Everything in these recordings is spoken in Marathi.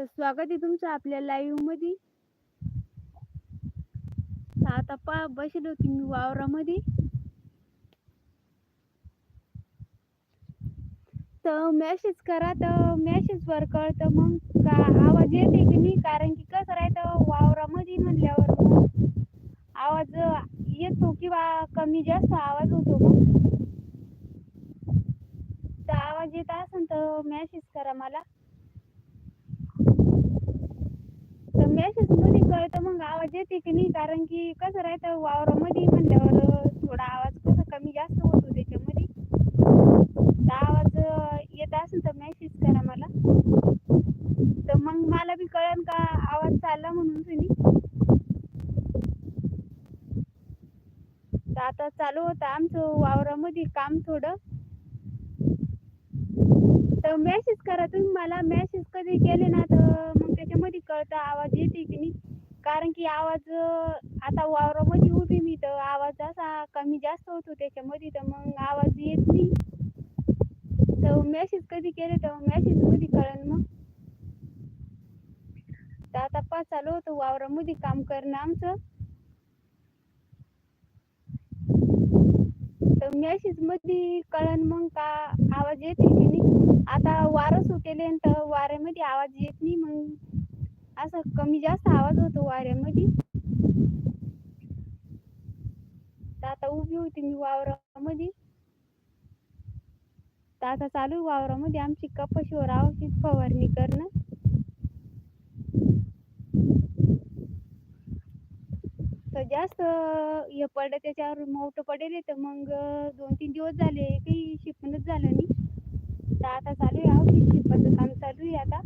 तर स्वागत आहे तुमचं आपल्या लाईव्हमध्ये. आता पा बसले होती मी वावरामध्ये. तर मॅसेज करा तर मॅसेज वर कळतं मग का आवाज येते की नाही? कारण की कसं राहतं वावरामध्ये म्हणल्यावर आवाज येतो किंवा कमी जास्त आवाज होतो मग. तर आवाज येत असेल तर मॅसेज करा मला तर मेसेजमध्ये कळतं मग आवाज येते की नाही? कारण की कसं राहतं वावरामध्ये म्हणल्यावर थोडा आवाज कसा कमी जास्त होतो त्याच्यामध्ये. तर आवाज येत असेल तर मेसेज करा मला. तर मग मला बी कळेल का आवाज चालला म्हणून तुम्ही? तर आता चालू होतं आमचं वावरामध्ये काम थोडं. तर मेसेज करा तुम्ही मला. मेसेज कधी केले ना तर मध्ये कळतं आवाज येते की नाही? कारण की आवाज आता वावरामध्ये उभी मी तर आवाज असा कमी जास्त होतो त्याच्यामध्ये तर मग आवाज येत नाही. तर मेसेज कधी केले तर मेसेजमध्ये कळेल मग तर आता पाच चालू होतं वावरामध्ये काम करणं आमचं. तर मेसेजमध्ये कळन मग का आवाज येते की नाही? आता वारं सुटेले तर वाऱ्यामध्ये आवाज येत नाही मग असं कमी जास्त आवाज होतो वाऱ्यामध्ये. तर आता उभी होती मी वावरामध्ये. तर आता चालू आहे वावरामध्ये. आमची कपाशीवर औषध फवारणी करणं तर जास्त हे पडलं त्याच्यावर मोठं पडेल तर मग दोन तीन दिवस झाले काही शिपणच झालं नाही. तर आता चालू आहे औषध शिपाचं काम चालू आहे आता.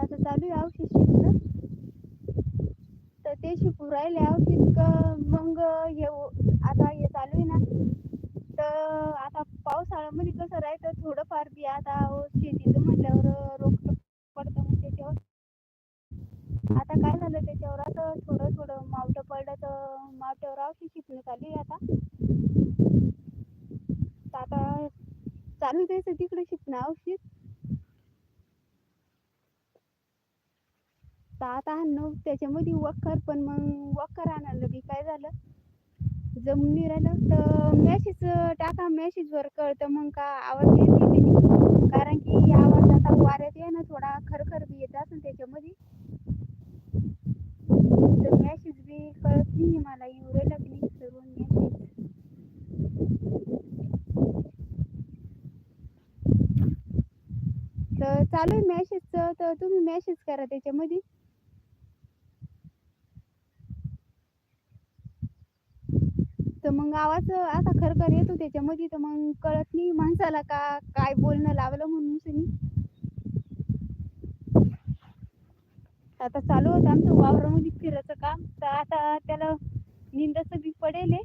आता चालू आहे औषध शिपणं तर ते शिकू राहिले औषध मग हे आता हे चालू आहे ना. तर आता पावसाळ्यामध्ये कसं राहायचं थोडंफार बी आता शेतीचं म्हटल्यावर रोग पडतं मग त्याच्यावर. आता काय झालं त्याच्यावर असं थोडं थोडं मावटं पडलं तर मावट्यावर औषध शिकणं चालू आहे आता. तर आता चालू द्यायचं तिकडे शिकणं औषध. तर आता आणणं त्याच्यामध्ये वखर पण मग वखर आणायला बी काय झालं? जमून नाही राहिलं. तर मेसेज टाका मेसेजवर कळतं मग का आवाज येते कारण की आवाज आता वाऱ्यात आहे ना थोडा खरखर बी येत असेल त्याच्यामध्ये. तर मेसेज बी कळत नाही मला येऊ राहिला की नाही सर्व तर चालू आहे मेसेजचं तर तुम्ही मेसेज करा त्याच्यामध्ये. तर मग आवाज असा खरखर येतो त्याच्यामध्ये तर मग कळत नाही माणसाला का काय बोलणं लावलं म्हणून आता चालू होतं आमचं वावरामध्ये फिरायचं काम. तर आता त्याला निंदाचं बी पडेल आहे.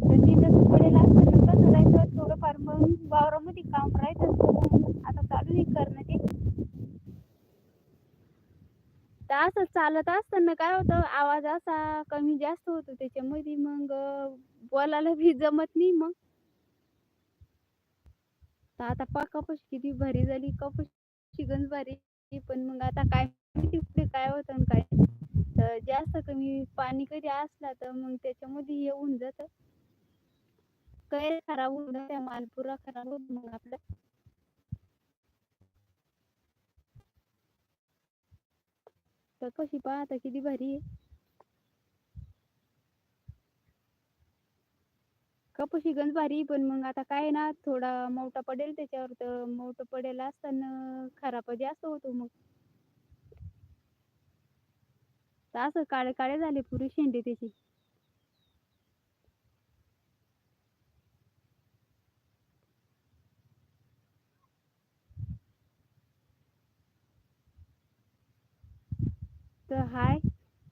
तर निंदाचं पडेल असताना कसं राहायचं? थोडंफार मग वावरामध्ये काम राहायचं. आता चालू आहे करणं ते. तर असं चालत असताना काय होतं आवाज असा कमी जास्त होतो त्याच्यामध्ये मग बोलायला बी जमत नाही मग. आता पा कपश किती भारी झाली कपाशी गंज भारी पण मग आता काय माहिती पुढे काय होतं काय तर जास्त कमी पाणी कधी असला तर मग त्याच्यामध्ये येऊन जात. काय कैर खराब होऊन जाते माल पुरा खराब होऊन मग आपलं. तर कशी पाहता किती भारी आहे. कपाशी गंज भारी पण मग आता काय ना थोडा मोठा पडेल त्याच्यावर तर मोठं पडेल असताना खराब जास्त होतो मग. असं काळे काळे झाले पुरे शेंडे त्याची. तर हाय.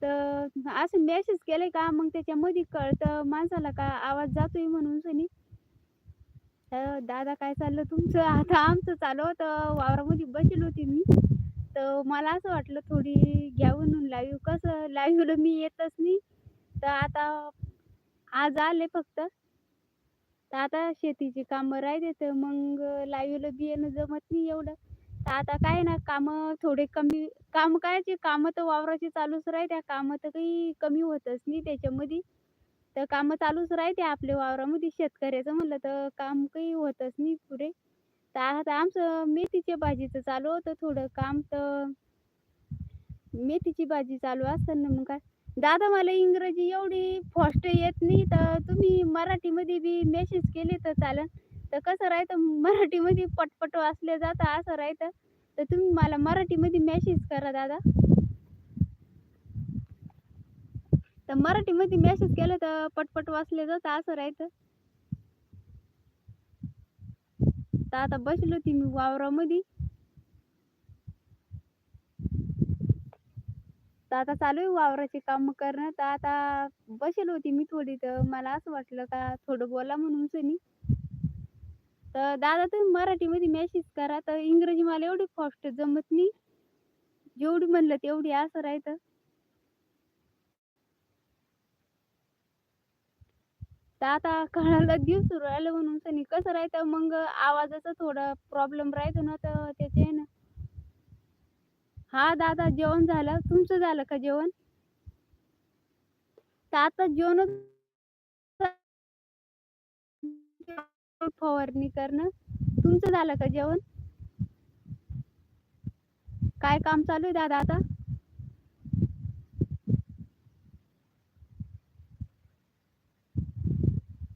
तर असं मेसेज केले का? मग त्याच्यामध्ये कळतं. माणसाला का आवाज जातोय म्हणून सनी. तर दादा काय चाललं तुमचं? आता आमचं चालू होतं. वावरामध्ये बसेल होती मी. तर मला असं वाटलं थोडी घ्यावून लाईव्ह कसं? लाईव्हला मी येतच नाही. तर आता आज आले फक्त. तर आता शेतीची कामं राहते तर मग लाईव्हला बी येणं जमत नाही एवढं. तर आता काय ना कामं थोडे कमी काम कायचे कामं तर वावराची चालूच राहते कामं तर काही कमी होतच नाही त्याच्यामध्ये. तर कामं चालूच राहते आपल्या वावरामध्ये शेतकऱ्याचं म्हणलं तर काम काही होतच नाही पुढे. तर आता आमचं मेथीच्या भाजीचं चालू होतं थोडं काम तर मेथीची भाजी चालू असताना मग काय. दादा मला इंग्रजी एवढी फॉस्ट येत नाही तर तुम्ही मराठीमध्ये बी मेसेज केले तर चालेल. तर कसं राहतं मराठीमध्ये पटपट वाचले जातं असं राहतं. तर तुम्ही मला मराठीमध्ये मेसेज करा दादा. तर मराठीमध्ये मेसेज केलं तर पटपट वाचले जातं असं राहतं. तर आता बसलो होती मी वावरामध्ये. तर आता चालू आहे वावराचे काम करणं. तर आता बसेल होती मी थोडी तर मला असं वाटलं का थोडं बोला म्हणून सनी तर दादा तुम्ही मराठीमध्ये मेसेज करा. तर इंग्रजी मला एवढी फास्ट जमत नाही. जेवढी म्हणलं तेवढी असं राहतं. तर आता कळायला दिवस राहिलं म्हणून सनी. कसं राहतं? मग आवाजाचा थोडा प्रॉब्लेम राहतो ना तर त्याचे ना हा दादा जेवण झालं? तुमचं झालं का जेवण? तर आता जेवण फवारणी करणं. तुमचं झालं का जेवण? काय काम चालू आहे दादा आता?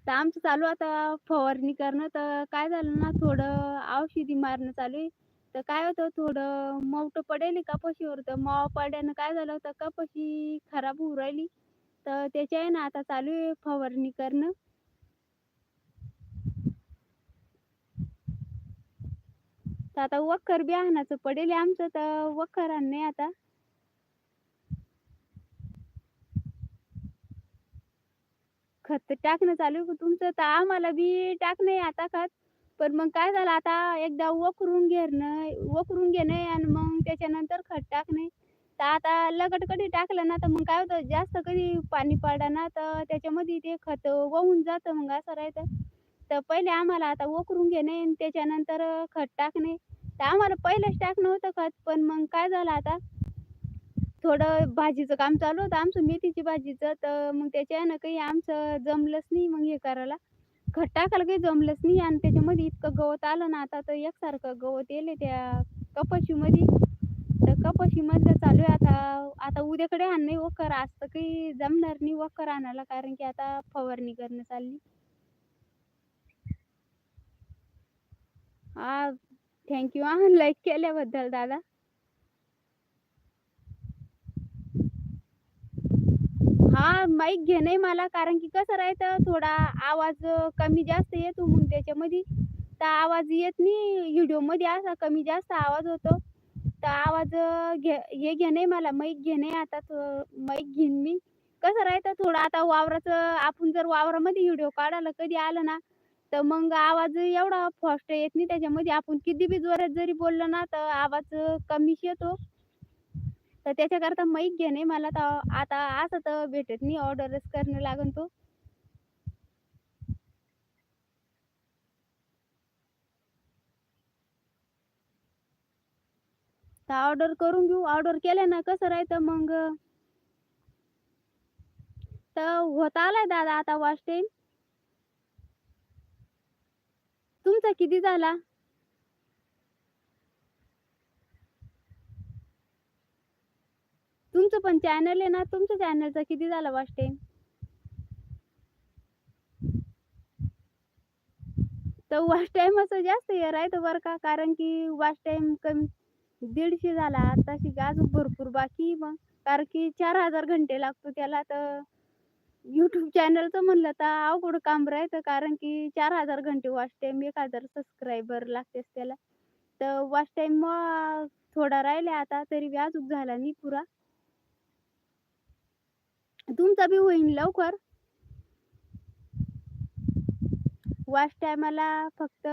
तर आमचं चालू आता फवारणी करणं. तर काय झालं ना थोडं औषधी मारणं चालू आहे. तर काय होतं थोडं मवटं पडेल कपाशीवर. तर मावा पडल्यानं काय झालं होतं कपाशी खराब होऊ राहिली. तर त्याच्या आहे ना आता चालू आहे फवारणी करणं. तर आता वखर बी आणायचं पडेल आमचं तर वखर आणणे आता. खत टाकणं चालू आहे तुमचं तर आम्हाला बी टाकणं आता खत. पण मग काय झालं आता एकदा वखरून घेणं वखरून घेणे आणि मग त्याच्यानंतर खत टाकणे तर आता लगट कधी टाकलं ना तर मग काय होतं जास्त कधी पाणी पाडा ना तर त्याच्यामध्ये ते खत वाहून जातं मग असं राहतं. तर पहिले आम्हाला आता वखरून घेणे आणि त्याच्यानंतर खत टाकणे तर आम्हाला पहिलंच टाकणं होतं खत पण मग काय झालं आता? थोडं भाजीचं काम चालू होतं आमचं मेथीची भाजीचं तर मग त्याच्यानं काही आमचं जमलंच नाही मग हे करायला. खत टाकायला काही जमलंच नाही आणि त्याच्यामध्ये इतकं गवत आलं ना आता तर एकसारखं गवत येले त्या कपाशीमध्ये. तर कपाशीमधलं चालू आहे आता आता उद्याकडे आण नाही वखर. आज तर काही जमणार नाही वखर आणायला कारण की आता फवारणी करणं चालली. हा थँक्यू हा लाईक केल्याबद्दल दादा. हा माईक घेणे मला कारण की कसं राहतं थोडा आवाज कमी जास्त येतो मग त्याच्यामध्ये. तर आवाज येत नाही व्हिडिओमध्ये असा कमी जास्त आवाज होतो. तर आवाज घे हे घेणे मला माईक घेणे आता माईक घेईन मी. कसं राहतं थोडं आता वावराचं आपण जर वावरामध्ये व्हिडिओ काढायला कधी आलं ना तर मग आवाज एवढा फास्ट येत नाही त्याच्यामध्ये. आपण किती बी जोरात जरी बोललो ना तर आवाज कमीच येतो. तर त्याच्याकरता माईक घेणे मला तर आता असं तर भेटत नाही ऑर्डरच करणं लागन तो. तर ऑर्डर करून घेऊ. ऑर्डर केलं ना कसं राहतं मग? तर होत आलाय दादा आता वॉच टाईम. तुमचा किती झाला? तुमचं पण चॅनल आहे ना तुमच्या चॅनलचा किती झाला वॉच टाईम तर वॉच टाईम असं जास्त हे राहतं बरं का कारण की वॉच टाईम कमी दीडशे झाला आताशी अजून भरपूर बाकी मग. कारण की चार हजार घंटे लागतो त्याला तर यूट्यूब चॅनलचं म्हणलं तर अवघड काम राहतं कारण की चार हजार घंटे वॉच टाईम एक हजार सबस्क्रायबर लागतेच त्याला. तर वॉच टाईम मग थोडा राहिले आता तरी बी अजून झाला नाही पुरा. तुमचा बी होईल लवकर. वॉच टायमाला फक्त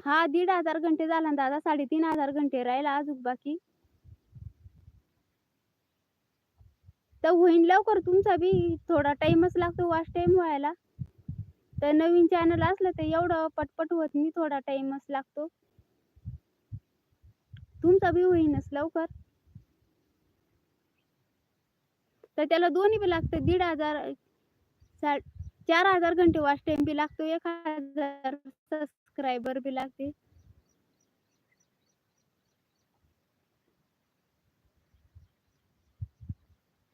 हा दीड हजार घंटे झाला ना दादा साडेतीन हजार घंटे राहिला अजून बाकी. तर होईन लवकर तुमचा बी. थोडा टाइमच लागतो वाच टाइम व्हायला. तर नवीन चॅनल असलं तर एवढं पटपट होत नाही थोडा टाइमच लागतो. तुमचा बी होईनच लवकर. तर त्याला दोन्ही बी लागतं दीड हजार सा- चार हजार घंटे वाच टाइम बी लागतो एक हजार सबस्क्रायबर बी लागते.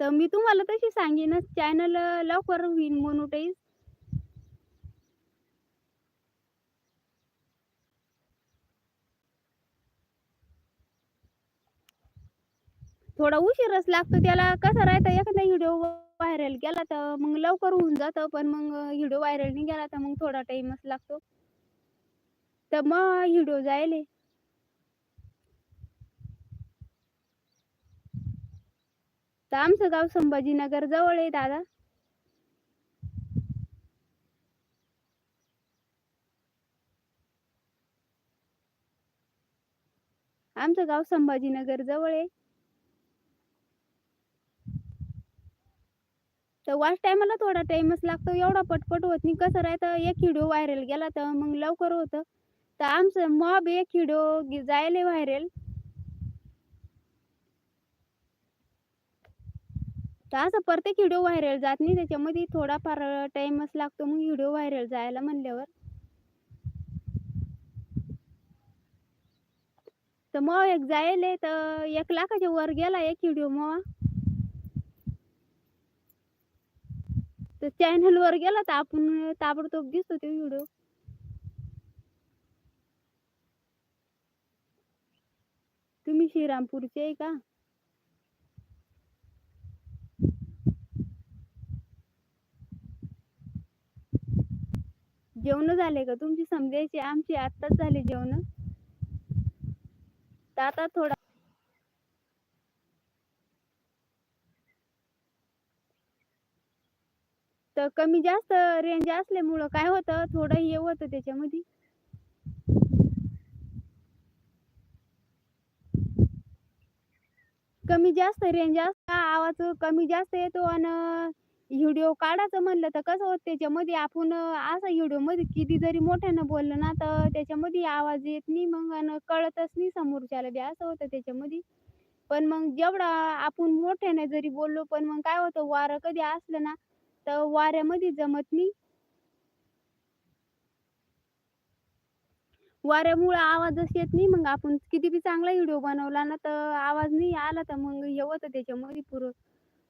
तर मी तुम्हाला तशी सांगेनच चॅनल लवकर होईल मोनोटाईज थोडा उशीरच लागतो त्याला कसं राहतं एखादा व्हिडिओ व्हायरल गेला तर मग लवकर होऊन जातं पण मग व्हिडिओ व्हायरल नाही गेला तर मग थोडा टाइमच लागतो. तर मग व्हिडिओ जायले. तर आमचं गाव संभाजीनगर जवळ आहे दादा. आमचं गाव संभाजीनगर जवळ आहे. तर वाच टायमाला थोडा टाइमच लागतो एवढा पटपट होत नाही. कसं राहतं एक व्हिडिओ व्हायरल गेला तर मग लवकर होतं. तर आमचं मॉब एक व्हिडिओ जायला व्हायरल. तर असं प्रत्येक व्हिडिओ व्हायरल जात नाही. त्याच्यामध्ये थोडाफार टाइमच लागतो. मग व्हिडिओ व्हायरल जायला म्हणल्यावर. तर मग एक जायले तर एक लाखाच्या वर गेला एक व्हिडिओ मग. तर चॅनल वर गेला तर आपण ताबडतोब दिसतो तो व्हिडिओ. तुम्ही श्रीरामपूरचे आहे का? जेवण झाले का? तुमची समजायची आमची आत्ताच झाले जेवण. तर आता थोडा तर कमी जास्त रेंज असल्यामुळं काय होतं? थोडं हे होतं त्याच्यामध्ये. कमी जास्त रेंज असता आवाज कमी जास्त येतो आणि व्हिडिओ काढायचं म्हणलं तर कसं होत त्याच्यामध्ये आपण असं व्हिडिओमध्ये किती जरी मोठ्यानं बोललं ना तर त्याच्यामध्ये आवाज येत नाही मग आणि कळतच नाही समोरच्याला बी. असं होतं त्याच्यामध्ये. पण मग जेवढा आपण मोठ्याने जरी बोललो पण मग काय होतं वारं कधी असलं ना तर वाऱ्यामध्ये जमत नाही. वाऱ्यामुळे आवाजच येत नाही. मग आपण किती बी चांगला व्हिडिओ बनवला ना तर आवाज नाही आला तर मग हे होतं त्याच्यामध्ये पुरं.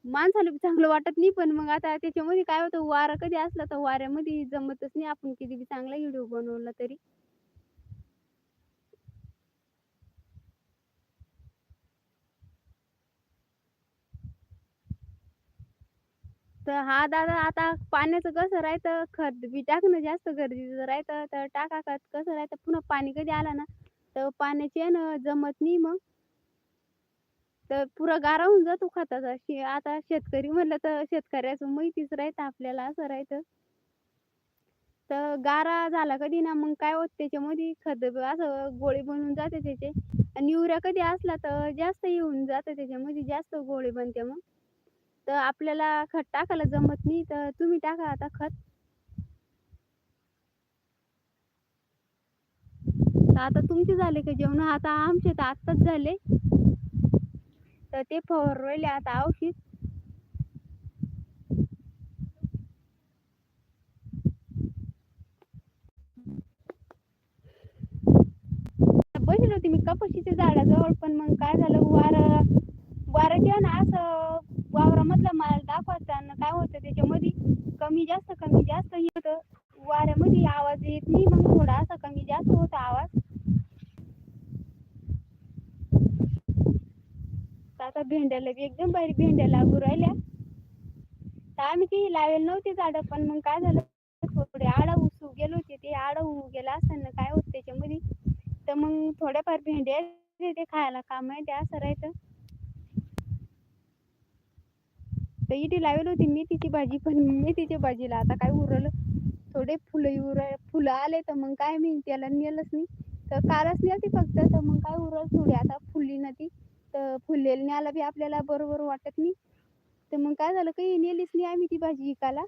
माणसाला बी चांगलं वाटत नाही पण मग आता त्याच्यामध्ये काय होतं वारं कधी असलं तर वाऱ्यामध्ये जमतच नाही आपण किती बी चांगला व्हिडिओ बनवला तरी. तर हा दादा आता पाण्याचं कसं राहतं? खत बी टाकणं जास्त गरजेचं राहतं तर टाका खत कसं राहतं? पुन्हा पाणी कधी आला ना तर पाण्याची आहे ना जमत नाही मग. तर पुरा गारा होऊन जातो खताचा. शे आता शेतकरी म्हणलं तर शेतकऱ्याचं माहितीच राहतं आपल्याला असं राहतं. तर गारा झाला कधी ना मग काय होत त्याच्यामध्ये खत असं गोळे बनून जाते त्याचे. आणि युरिया कधी असला तर जास्त येऊन जातं त्याच्यामध्ये जास्त गोळे बनते मग. तर आपल्याला खत टाकायला जमत नाही तर तुम्ही टाका आता खत. तर आता तुमचे झाले का जेवण? आता आमचे तर आत्ताच झाले. तर ते फवारले आता औषध. बसले होते मी कपाशीच्या झाडाजवळ पण मग काय झालं? वारं वाऱ्याच्या ना असं वावरामधला माल दाखवताना काय होतं त्याच्यामध्ये? कमी जास्त कमी जास्त येतं वाऱ्यामध्ये आवाज येत नाही मग थोडा असा कमी जास्त होता आवाज. आता भेंड्याला बी एकदम भारी भेंड्या लागू राहिल्या. तर आम्ही ती लावेल नव्हती झाडं पण मग काय झालं? थोडे आडा उसू गेलो होते ते आडा होऊ गेला असताना काय होत त्याच्यामध्ये? तर मग थोड्याफार भेंड्या ते खायला काम आहे ते असं राहायचं. तर इथे लावेल होती मेथीची भाजी पण मेथीच्या भाजीला आता काय उरलं? थोडे फुलं उरल फुलं आले तर मग काय मी त्याला नेलंच नाही. तर कालच नेलती फक्त तर मग काय उरल थोडी आता फुलली ना ती. तर फुललेली न्यायला बी आपल्याला बरोबर वाटत नाही. तर मग काय झालं काही नेलीच नाही आम्ही ती भाजी इकाला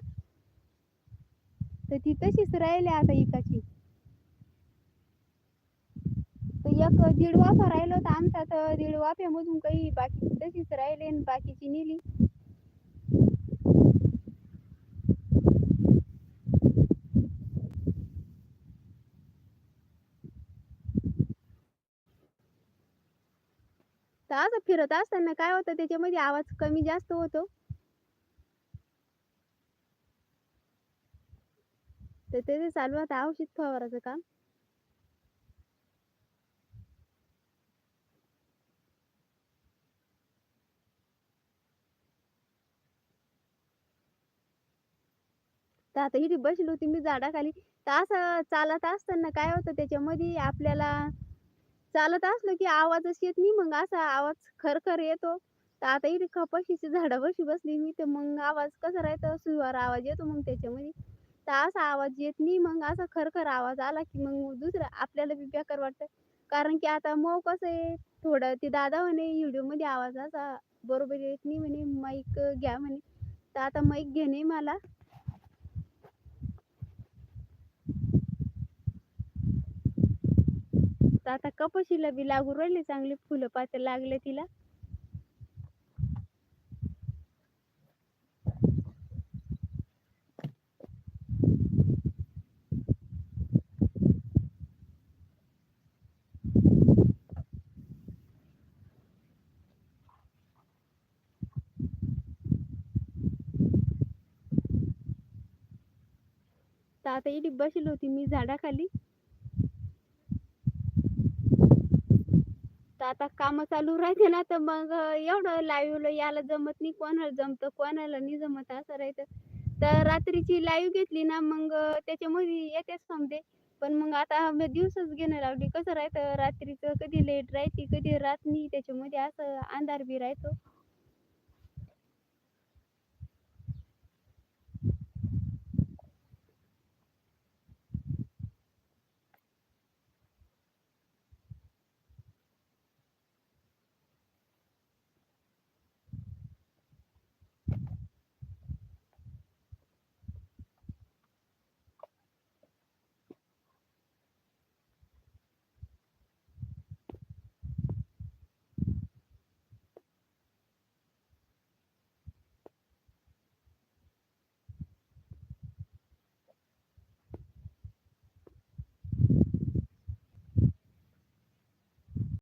तर ती तशीच राहिली आता इकाची तर एक दीड वाफा राहिलो होता आमचा तर दीड वाफ्यामधून काही बाकी तशीच राहिले आणि बाकीची नेली. तर असं फिरत असताना काय होतं त्याच्यामध्ये आवाज कमी जास्त होतो. तर ते चालू आता औषध फवाराचं काम. तर आता इथे बसली होती मी झाडाखाली. तर असं चालत असताना काय होतं त्याच्यामध्ये आपल्याला चालत असलो की आवाजच येत नाही. मग असा आवाज खरखर येतो. तर आता इथे कपाशीची झाडं बशी बसली मी. तर मग आवाज कसा राहतो? सुवार आवाज येतो मग त्याच्यामध्ये. तर असा आवाज येत नाही. मग असा खरखर आवाज आला की मग दुसरं आपल्याला बी बेकार वाटतं. कारण की आता मग कसं आहे? थोडं ते दादा म्हणे व्हिडिओमध्ये आवाज असा बरोबर येत नाही म्हणे. माईक घ्या म्हणे. तर आता माईक घेणे मला. तर आता कपाशीला बी लागू राहिले चांगले फुलं पाते लागले तिला. तर आता इडी बसली होती मी झाडाखाली. आता काम चालू राहते ना तर मग एवढं लाईव्ह यायला जमत नाही. कोणाला जमतं कोणाला नाही जमत असं राहायचं तर रात्रीची लाईव्ह घेतली ना मग त्याच्यामध्ये येतेच समजे पण मग आता मी दिवसच घेणं लावली. कसं राहतं रात्रीचं कधी लेट राहते कधी रात नाही. त्याच्यामध्ये असं अंधार बी राहतो.